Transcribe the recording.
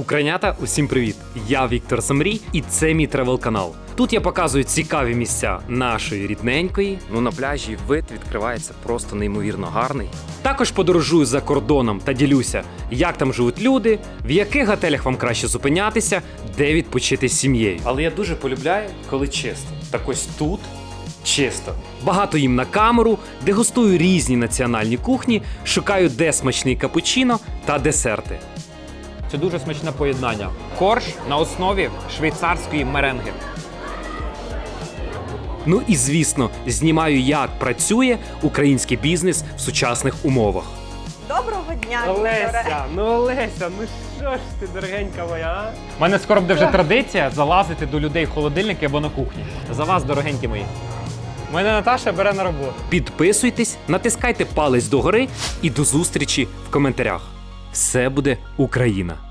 Українята, усім привіт! Я Віктор Самрій, і це мій тревел канал. Тут я показую цікаві місця нашої рідненької. Ну на пляжі вид відкривається просто неймовірно гарний. Також подорожую за кордоном та ділюся, як там живуть люди, в яких готелях вам краще зупинятися, де відпочити з сім'єю. Але я дуже полюбляю, коли чисто. Так ось тут чисто. Багато їм на камеру, дегустую різні національні кухні, шукаю де смачний капучино та десерти. Це дуже смачне поєднання. Корж на основі швейцарської меренги. Ну і звісно, знімаю, як працює український бізнес в сучасних умовах. Доброго дня, Олеся, ну Олеся, ну що ж ти, дорогенька моя? а? У мене скоро буде вже традиція залазити до людей в холодильники або на кухні. За вас, дорогенькі мої. Мене Наташа бере на роботу. Підписуйтесь, натискайте палець догори і до зустрічі в коментарях. Все буде Україна!